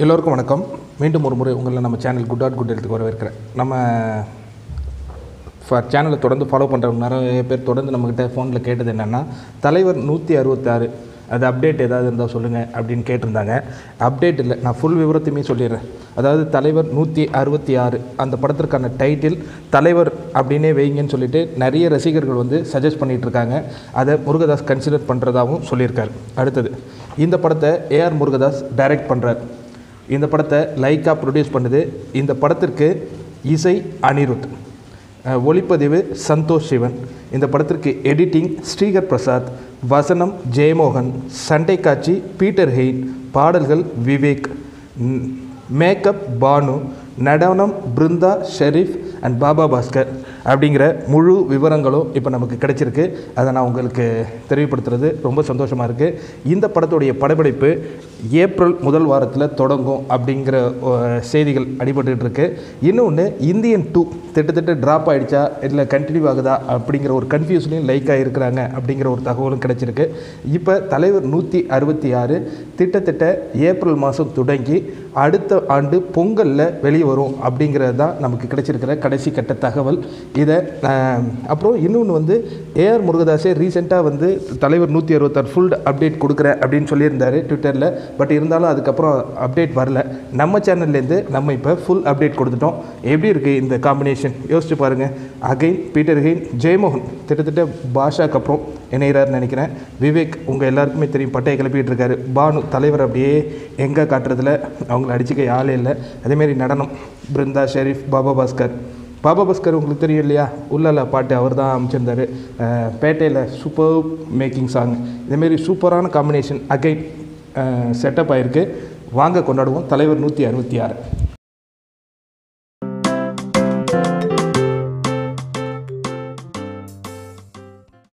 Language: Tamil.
எல்லோருக்கும் வணக்கம். மீண்டும் ஒரு முறை உங்களை நம்ம சேனல் குட் ஆட் குட் ஹெல்த்துக்கு வரவேற்கிறேன். நம்ம சேனலை தொடர்ந்து ஃபாலோ பண்ணுறவங்க நிறைய பேர் தொடர்ந்து நம்மக்கிட்ட ஃபோனில் கேட்டது என்னென்னா தலைவர் நூற்றி அறுபத்தாறு அது அப்டேட் ஏதாவது இருந்தால் சொல்லுங்கள் அப்படின்னு கேட்டிருந்தாங்க. அப்டேட் இல்லை நான் ஃபுல் விவரத்தையுமே சொல்லிடுறேன். அதாவது தலைவர் நூற்றி அறுபத்தி ஆறு அந்த படத்திற்கான டைட்டில் தலைவர் அப்படின்னே வைங்கன்னு சொல்லிட்டு நிறைய ரசிகர்கள் வந்து சஜஸ்ட் பண்ணிகிட்ருக்காங்க இருக்காங்க அதை முருகதாஸ் கன்சிடர் பண்ணுறதாகவும் சொல்லியிருக்காரு. அடுத்தது இந்த படத்தை ஏஆர் முருகதாஸ் டைரக்ட் பண்ணுறார் இந்த படத்தை லைக்கா ப்ரொடியூஸ் பண்ணுது. இந்த படத்திற்கு இசை அனிருத் ஒளிப்பதிவு சந்தோஷ் சிவன். இந்த படத்திற்கு எடிட்டிங் ஸ்ரீகர் பிரசாத் வசனம் ஜெயமோகன் சண்டை காட்சி பீட்டர் ஹெயின் பாடல்கள் விவேக் மேக்கப் பானு நடனம் பிருந்தா ஷெரீஃப் அண்ட் பாபா பாஸ்கர் அப்படிங்கிற முழு விவரங்களும் இப்போ நமக்கு கிடைச்சிருக்கு. அதை நான் உங்களுக்கு தெரியப்படுத்துறது ரொம்ப சந்தோஷமாக இருக்குது இந்த படத்துடைய படப்பிடிப்பு ஏப்ரல் முதல் வாரத்தில் தொடங்கும் அப்படிங்கிற செய்திகள் அடிபட்டுக்கிட்டு இருக்கு. இன்னொன்று இந்தியன் டூ திட்டத்தட்ட ட்ராப் ஆகிடுச்சா இல்லை கண்டினியூ ஆகுதா அப்படிங்கிற ஒரு கன்ஃபியூஷனையும் லைக்காக இருக்கிறாங்க அப்படிங்கிற ஒரு தகவலும் கிடைச்சிருக்கு. இப்போ தலைவர் நூற்றி அறுபத்தி ஆறு திட்டத்தட்ட ஏப்ரல் மாதம் தொடங்கி அடுத்த ஆண்டு பொங்கலில் வெளியே வரும் அப்படிங்கிறது தான் நமக்கு கிடைச்சிருக்கிற கடைசி கட்ட தகவல். இதை அப்புறம் இன்னொன்று வந்து ஏஆர் முருகதாஸே ரீசெண்டாக வந்து தலைவர் நூற்றி அறுபத்தாறு ஃபுல் அப்டேட் கொடுக்குறேன் அப்படின்னு சொல்லியிருந்தார் ட்விட்டரில் பட் இருந்தாலும் அதுக்கப்புறம் அப்டேட் வரல. நம்ம சேனல்லேருந்து நம்ம இப்போ ஃபுல் அப்டேட் கொடுத்துட்டோம். எப்படி இருக்குது இந்த காம்பினேஷன் யோசிச்சு பாருங்கள் அகைன் பீட்டர் ஹெயின் ஜெயமோகன் கிட்டத்தட்ட பாஷாக்கு அப்புறம் இணைகிறார்னு நினைக்கிறேன். விவேக் உங்கள் எல்லாருக்குமே தெரியும் பட்டையை கிளப்பிட்டு இருக்காரு. பானு தலைவர் அப்படியே எங்கே காட்டுறதுல அவங்கள அடிச்சுக்க ஆளே இல்லை. அதேமாரி நடனம் பிருந்தா ஷெரீஃப் பாபா பாஸ்கர். பாபா பாஸ்கர் உங்களுக்கு தெரியும் இல்லையா? உள்ளல பாட்டு அவர் தான் அமைச்சிருந்தார். பேட்டையில் சூப்பர் மேக்கிங் சாங் இதேமாரி சூப்பரான காம்பினேஷன் அகைன் செட்டப் ஆகிருக்கு வாங்க கொண்டாடுவோம். தலைவர் நூற்றி அறுபத்தி ஆறு.